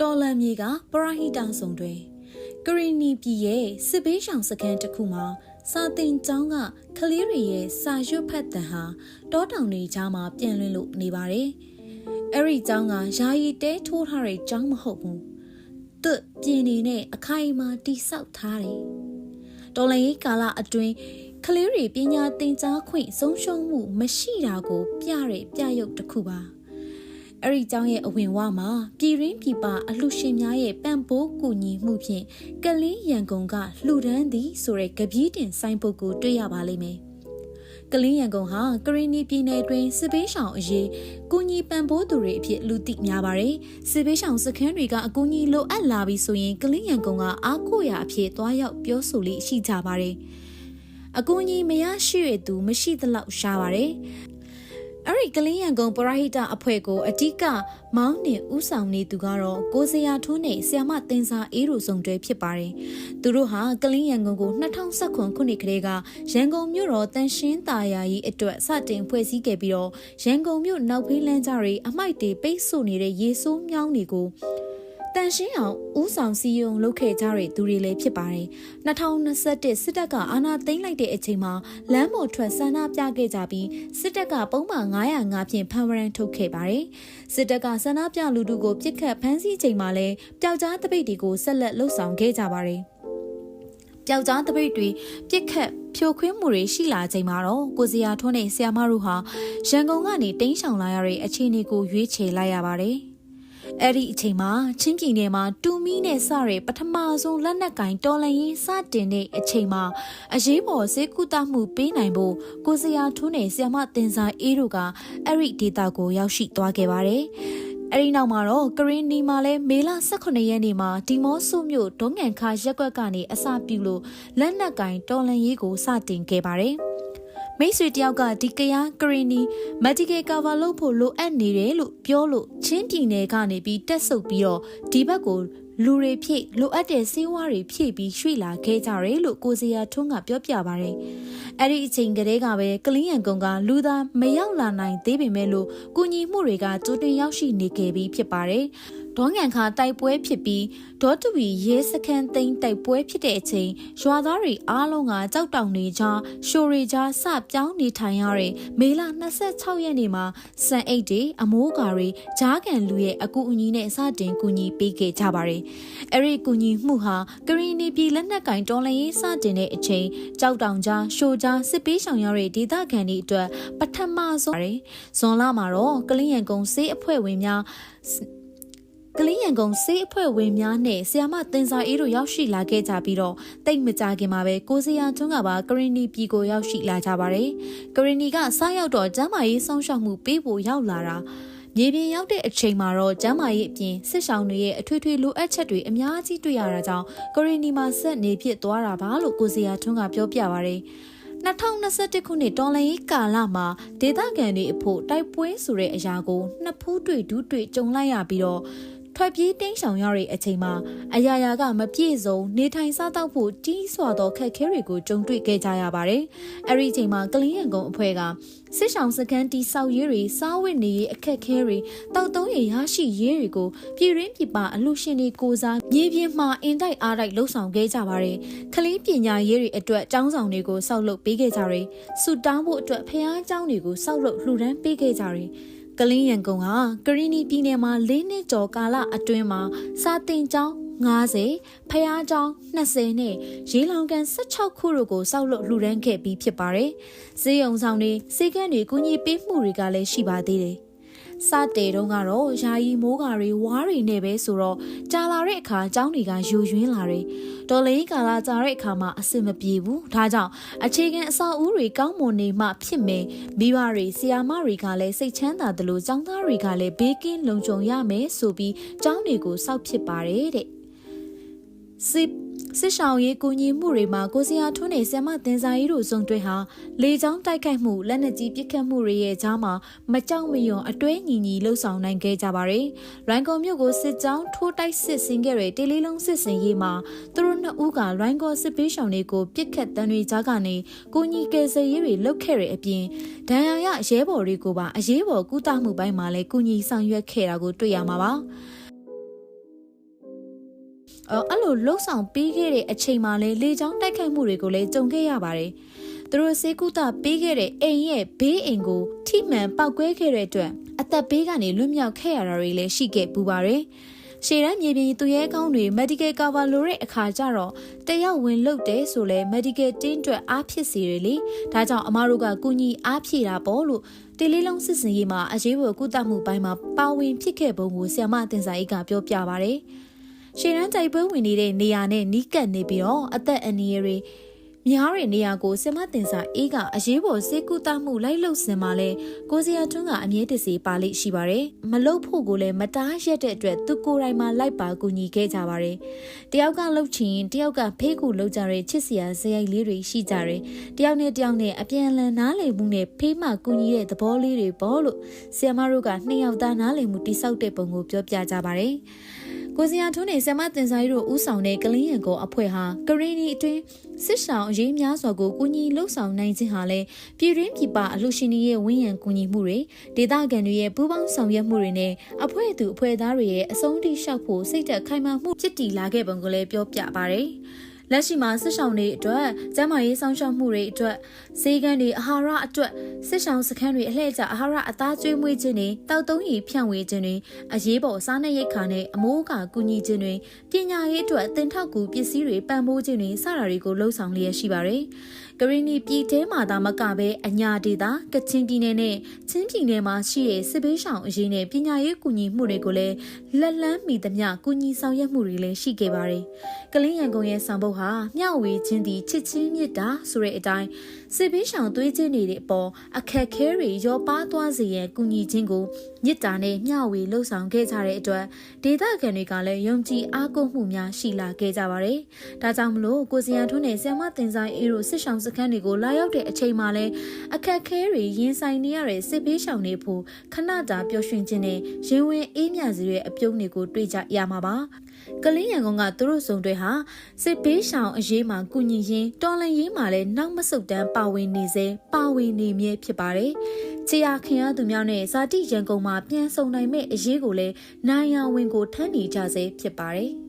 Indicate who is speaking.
Speaker 1: တော်လန်မြေကပရဟိတဆောင်တွေကရီနီပြည်ရဲ့စစ်ဘေးရှောင်စခန်းတစ်ခုမှာစာတင်ကျောင်းကကလေးတွေရဲ့စာရွတ်ဖတ်တန်ဟာတောတောင်တွေကြားမှာပြန်လွင်လို့နေပါတယ်။အဲ့ဒီကျောင်းကယာယီတဲထိုးထားတဲ့ကျောင်းမဟုတ်ဘူး။သူ့ပြင်နေနဲ့အခိုင်အမာတိဆောက်ထားတယ်။တော်လန်ရေးကာလအတွင်းကလေးတွေပညာသင်ကြားခွင့်ဆုံးရှုံးမှုမရှိတာကိုပြတဲ့ပြရုပ်တစ်ခုပါ။ အဲ့ဒီကျောင်းရဲ့အဝင်ဝမှာပြည်ရင်းပြည်ပအလှရှင်များရဲ့ပံ့ပိုးကူညီမှုဖြင့်ကလေးရန်ကုန်ကလှူဒန်းသည်ဆိုတဲ့ကပီးတင်ဆိုင်ပုတ်ကိုတွေ့ရပါလိမ့်မယ်။ကလေးရန်ကုန်ဟာကရင်နီပြည်နယ်တွင်စစ်ဘေးရှောင်အရေးကူညီပံ့ပိုးသူတွေအဖြစ်လူသိများပါတယ်။စစ်ဘေးရှောင်စခန်းတွေကအကူအညီလိုအပ်လာပြီဆိုရင်ကလေးရန်ကုန်ကအားကိုးရာအဖြစ်သွားရောက်ပြောဆိုလေးရှိကြပါတယ်။အကူအညီမရရှိရသူမရှိသလောက်ရှားပါတယ်။ အဲ့ဒီကလေးရန်ကုန်ပရဟိတအဖွဲ့ကိုအ धिक မောင်းနှင်ဥဆောင်နေသူကတော့ကိုစရာထိုးနဲ့ဆီယမတင်စာအေးရိုစုံတွဲဖြစ်ပါတယ်။သူတို့ဟာကလေးရန်ကုန်ကို2019ခုနှစ်ကလေးကရန်ကုန်မြို့တော်တန်ရှင်းတာယာကြီးအတွက်စတင်ဖွဲ့စည်းခဲ့ပြီးတော့ရန်ကုန်မြို့နောက်ဖေးလမ်းကြားတွေအမိုက်တွေပိတ်ဆို့နေတဲ့ရေဆိုးမြောင်းတွေကို တန်ရှင်းအောင်ဦးဆောင်စီယုံလုပ်ခဲ့ကြတဲ့သူတွေလည်းဖြစ်ပါတယ်။2021စစ်တပ်ကအာဏာသိမ်းလိုက်တဲ့အချိန်မှာလမ်းပေါ်ထွက်ဆန္ဒပြခဲ့ကြပြီးစစ်တပ်ကပုံမှန်905ဖြင့်ဖမ်းဝရမ်းထုတ်ခဲ့ပါတယ်။စစ်တပ်ကဆန္ဒပြလူထုကိုပြစ်ခတ်ဖမ်းဆီးချိန်မှာလည်းပျောက်ကြားတပိတ်တွေကိုဆက်လက်လှုပ်ဆောင်ခဲ့ကြပါတယ်။ပျောက်ကြားတပိတ်တွေပြစ်ခတ်ဖြိုခွင်းမှုတွေရှိလာချိန်မှာတော့ကိုစရာထွန်းနဲ့ဆီယာမတို့ဟာရန်ကုန်ကနေတင်းရှောင်လာရတဲ့အခြေအနေကိုရွေးချယ်လိုက်ရပါတယ်။ အဲ့ဒီအချိန်မှာချင်းပြည်နယ်မှာတူမီနဲ့စတဲ့ပထမဆုံးလက်နက်ကင်တော်လန်ရေးစတင်တဲ့အချိန်မှာအရေးပေါ်ဈေးကုသမှုပေးနိုင်ဖို့ကိုစရာထွန်းနဲ့ဆီယမတင်စာအေးတို့ကအဲ့ဒီဒေတာကိုရောက်ရှိသွားခဲ့ပါတယ်။အဲဒီနောက်မှာတော့ကရင်နီမှာလဲမေလ18ရက်နေ့မှာဒီမော့ဆုမြို့ဒုံငံခါရက်ကွက်ကနေအစပြုလို့လက်နက်ကင်တော်လန်ရေးကိုစတင်ခဲ့ပါတယ်။ မိတ်ဆွေတယောက်ကဒီကရကရီနီမက်ဒီကယ်ကာဗာလုပ်ဖို့လိုအပ်နေတယ်လို့ပြောလို့ချင်းပြည်နယ်ကနေပြီးတက်ဆုပ်ပြီးတော့ဒီဘက်ကိုလူတွေဖြည့်လိုအပ်တဲ့စေဝါတွေဖြည့်ပြီးရွှေ့လာခဲ့ကြတယ်လို့ကိုစရာထွန်းကပြောပြပါရယ်အဲ့ဒီအချိန်ကလေးကပဲကလင်းရန်ကုံကလူသားမရောက်လာနိုင်သေးပေမဲ့လို့ကုညီမှုတွေကကြိုတင်ရောက်ရှိနေခဲ့ပြီးဖြစ်ပါတယ် ဒေါငံခါတိုက်ပွဲဖြစ်ပြီးဒေါ်တူဝီရဲစခန်းသိမ်းတိုက်ပွဲဖြစ်တဲ့အချိန်ရွာသားတွေအားလုံးကကြောက်တောင်နေကြရှိုရီကြားစပြောင်းနေထိုင်ရတဲ့မေလ26ရက်နေ့မှာစံအိတ်တွေအမိုးကာတွေဂျားကန်လူရဲ့အကူအညီနဲ့စတင်ကူညီပေးခဲ့ကြပါတယ်။အဲ့ဒီကူညီမှုဟာကရီနီပြည်လက်နက်ကင်တော်လှန်ရေးစတင်တဲ့အချိန်ကြောက်တောင်ကြားရှိုကြားစစ်ပေးဆောင်ရတဲ့ဒေသခံတွေအတွက်ပထမဆုံးပါတယ်။ဇွန်လမှာတော့ကလင်းရန်ကုန်းစေးအဖွဲ့ဝင်များ ကလေးရန်ကုန်စေးအဖွဲ့ဝင်များနဲ့ဆီယာမတင်စာအေးတို့ရောက်ရှိလာခဲ့ကြပြီးတော့တိတ်မကြခင်မှာပဲကိုစရာထွန်းကပါကရင်နီပြည်ကိုရောက်ရှိလာကြပါတယ်။ကရင်နီကစားရောက်တော့ကျမ်းမာရေးစောင့်ရှောက်မှုပေးဖို့ရောက်လာတာမြေပြင်ရောက်တဲ့အချိန်မှာတော့ကျမ်းမာရေးအပြင်စစ်ဆောင်တွေရဲ့အထွေထွေလိုအပ်ချက်တွေအများကြီးတွေ့ရတာကြောင့်ကရင်နီမှာဆက်နေဖြစ်သွားတာပါလို့ကိုစရာထွန်းကပြောပြပါရယ်2021ခုနှစ်တော်လန်ရေးကာလမှာဒေသခံတွေအဖို့တိုက်ပွဲဆိုတဲ့အရာကိုနှစ်ဖူးတွေ့ဒူးတွေ့ကြုံလိုက်ရပြီးတော့ ထွက်ပြေးတင်းရှောင်ရတဲ့အချိန်မှာအရာရာကမပြည့်စုံနေထိုင်စားသောက်ဖို့ကြီးစွာသောခက်ခဲတွေကိုကြုံတွေ့ခဲ့ကြရပါတယ်။အဲဒီအချိန်မှာကလင်းရန်ကုန်အဖွဲ့ကစစ်ဆောင်စကန်တီဆောက်ရေးတွေစားဝတ်နေရေးအခက်ခဲတွေတောက်သုံးရရရှိရေးတွေကိုပြည်ရင်းပြည်ပအလူရှင်တွေကိုစားမြေပြင်မှာအင်တိုက်အားတိုက်လှုပ်ဆောင်ခဲ့ကြပါတယ်။ကလေးပညာရေးတွေအတွက်ကျောင်းဆောင်တွေကိုစောက်လုပ်ပေးခဲ့ကြတယ်။စူတောင်းဖို့အတွက်ဖျားကျောင်းတွေကိုစောက်လုပ်လှူဒန်းပေးခဲ့ကြတယ်။ ကလင်းရန်ကုန်ဟာကရီနီပြည်နယ်မှာ၄နှစ်ကျော်ကာလအတွင်းမှာစာတင်ကျောင်း90ဖျားကျောင်း20နဲ့ရေလောင်ကန်16ခုတို့ကိုစောက်လုပ်လှူဒန်းခဲ့ပြီးဖြစ်ပါတယ်။ဈေးရုံဆောင်တွေစေကန်းတွေကူညီပေးမှုတွေကလည်းရှိပါသေးတယ် စတဲ့တုန်းကတော့ယာယီမိုးကာတွေဝါးတွေနဲ့ပဲဆိုတော့ကြာလာတဲ့အခါအကြောင်းတွေကယူယွင်းလာတယ်ဒေါ်လေးကာလာကြာတဲ့အခါမှာအဆင်မပြေဘူးဒါကြောင့်အခြေခံအဆောက်အဦတွေကောင်းမွန်နေမှဖြစ်မယ်မိဘတွေဆရာမတွေကလည်းစိတ်ချမ်းသာတယ်လို့ចောင်းသားတွေကလည်းဘေးကင်းလုံခြုံရမယ်ဆိုပြီးចောင်းတွေကိုစောက်ဖြစ်ပါတယ်တဲ့စ စ်စစ်ဆောင်ရေးကူညီမှုတွေမှာကိုစရာထွန်းနေဆ iam တင်စာရေးတို့စုံတွဲဟာလေကြောင်းတိုက်ခိုက်မှုလက်နက်ကြီးပစ်ခတ်မှုတွေရဲ့ကြားမှာမကြောက်မရွံအတွဲညီညီလှုပ်ဆောင်နိုင်ခဲ့ကြပါတယ်။လွိုင်ကော်မြို့ကိုစစ်ကြောင်းထိုးတိုက်စစ်ဆင်ခဲ့တဲ့တေလီလုံးစစ်စင်ရေးမှာသူတို့နှစ်ဦးကလွိုင်ကော်စစ်ပေးဆောင်တွေကိုပစ်ခတ်တန်းတွေကြားကနေကိုညီကယ်ဆယ်ရေးတွေလုပ်ခဲ့တဲ့အပြင်ဒဏ်ရာရရဲဘော်တွေကိုပါအရေးပေါ်ကုသမှုပိုင်းမှာလည်းကူညီဆောင်ရွက်ခဲ့တာကိုတွေ့ရမှာပါ။ အော်အဲ့လိုလှုပ်ဆောင်ပေးခဲ့တဲ့အချိန်မှလည်းလေချောင်းတိုက်ခိုက်မှုတွေကိုလည်းကြုံခဲ့ရပါတယ်။သူတို့စေကူတာပေးခဲ့တဲ့အိမ်ရဲ့ဘေးအိမ်ကိုထိမှန်ပောက်ကွဲခဲ့တဲ့အတွက်အသက်ဘေးကနေလွတ်မြောက်ခဲ့ရတာတွေလည်းရှိခဲ့ပူပါတယ်။ရှေ့တန်းမြေပြင်သူရဲကောင်းတွေ medical cover လိုတဲ့အခါကျတော့တယောက်ဝင်လုတ်တယ်ဆိုလဲ medical တင်းအတွက်အားဖြစ်စီရလေဒါကြောင့်အမားတို့ကကုညီအားဖြည့်တာပေါ့လို့တေလေးလုံးစစ်စင်ရေးမှာအရေးပေါ်ကုသမှုပိုင်းမှာပါဝင်ဖြစ်ခဲ့ပုံကိုဆ iam တင်စာအိတ်ကပြောပြပါဗျ။ ရှေ့တန်းတိုက်ပွဲဝင်နေတဲ့နေရာနဲ့နီးကပ်နေပြီးတော့အသက်အန္တရာယ်တွေများတဲ့နေရာကိုဆ iam တင်စာအေးကအရေးပေါ်စေကူတမှုလိုက်လုစင်မှာလဲကိုစရာထွန်းကအမြဲတစေပါလိရှိပါတယ်။မလုဖို့ကိုလည်းမတားရက်တဲ့အတွက်သူကိုယ်တိုင်မှလိုက်ပါကူညီခဲ့ကြပါတယ်။တယောက်ကလှုပ်ချင်တယောက်ကဖေးကူလှုပ်ကြတဲ့ချစ်စရာဇယိုက်လေးတွေရှိကြတယ်။တယောက်နဲ့တယောက်နဲ့အပြန်အလှန်နားလည်မှုနဲ့ဖေးမှကူညီတဲ့သဘောလေးတွေပေါ့လို့ဆ iam တို့ကနှစ်ယောက်သားနားလည်မှုတိဆောက်တဲ့ပုံကိုပြောပြကြပါတယ်။ ကိုစီယာထွန်းနဲ့ဆ iam တင်ဆိုင်တို့ဥဆောင်တဲ့ကလင်းရန်ကိုအဖွဲ့ဟာကရီနီအတွင်းစစ်ဆောင်အရေးများစွာကိုကူညီလှုပ်ဆောင်နိုင်ခြင်းဟာလည်းပြည်တွင်းပြည်ပအလှရှင်တွေရဲ့ဝန်းရံကူညီမှုတွေဒေသခံတွေရဲ့ပူးပေါင်းဆောင်ရွက်မှုတွေနဲ့အဖွဲ့သူအဖွဲ့သားတွေရဲ့အဆုံးထိရှောက်ဖို့စိတ်သက်ခိုင်မာမှုဖြစ်တည်လာခဲ့ပုံကိုလည်းပြောပြပါရယ် လက်ရှိမှာစစ်ဆောင်တွေအတွက်ကျန်းမာရေးစောင့်ရှောက်မှုတွေအတွက်ဈေးကန်းတွေအာဟာရအတွက်စစ်ဆောင်စခန်းတွေအလှည့်ကျအာဟာရအသားကျွေးမွေးခြင်းတွေတောက်သုံးရည်ဖြန့်ဝေခြင်းတွေအရေးပေါ်စားနပ်ရိက္ခာနဲ့အမိုးအကာကူညီခြင်းတွေပညာရေးအတွက်တင်ထောက်ကူပစ္စည်းတွေပံ့ပိုးခြင်းတွေစတာတွေကိုလှုံ့ဆော်လျက်ရှိပါတယ်။ကရီနီပြည်ထဲမှာသာမကပဲအညာဒေသကချင်ပြည်နယ်နဲ့ချင်းပြည်နယ်မှာရှိတဲ့စစ်ဘေးရှောင်အရေးနဲ့ပညာရေးကူညီမှုတွေကိုလည်းလက်လန်းမိသမျှကူညီဆောင်ရွက်မှုတွေလည်းရှိခဲ့ပါတယ်။ကလင်းရန်ကုန်ရဲ့ဆောင်ပုတ်ဟာမျှဝေခြင်းသည်ချစ်ချင်းမြတ်တာဆိုတဲ့အတိုင်းစစ်ဘေးရှောင်သွေးချင်းတွေအပေါ်အခက်ခဲတွေရောပါသွားစေရန်ကူညီခြင်းကိုမြစ်တာနဲ့မျှဝေလှုပ်ဆောင်ခဲ့ကြတဲ့အတွက်ဒေသခံတွေကလည်းယုံကြည်အားကိုးမှုများရှိလာခဲ့ကြပါတယ်။ဒါကြောင့်မလို့ကိုစရန်ထွန်းနဲ့ဆ iam တင်ဆိုင်အေးတို့စစ်ဆောင်စခန်းတွေကိုလာရောက်တဲ့အချိန်မှာလဲအခက်ခဲတွေရင်ဆိုင်နေရတဲ့စစ်ဘေးရှောင်တွေဖို့ခဏတာပျော်ရွှင်ခြင်းနဲ့ရင်ဝင်အေးမြစေတဲ့အပြုံးတွေကိုတွေ့ကြရမှာပါ ကလင်းရန်ကုန်ကသူတို့စုံတွေဟာစစ်ဘေးရှောင်အရေးမှာကုညီရင်းတော်လန်ရေးမှာလည်းနောက်မဆုတ်တမ်းပါဝင်နေစေပါဝင်နေမြဲဖြစ်ပါတယ်။ချေရခင်ရသူများနဲ့ဇာတိရန်ကုန်မှာပြန်ဆုံနိုင်မဲ့အရေးကိုလည်းနိုင်ရဝင်ကိုထမ်းနေကြစေဖြစ်ပါတယ်။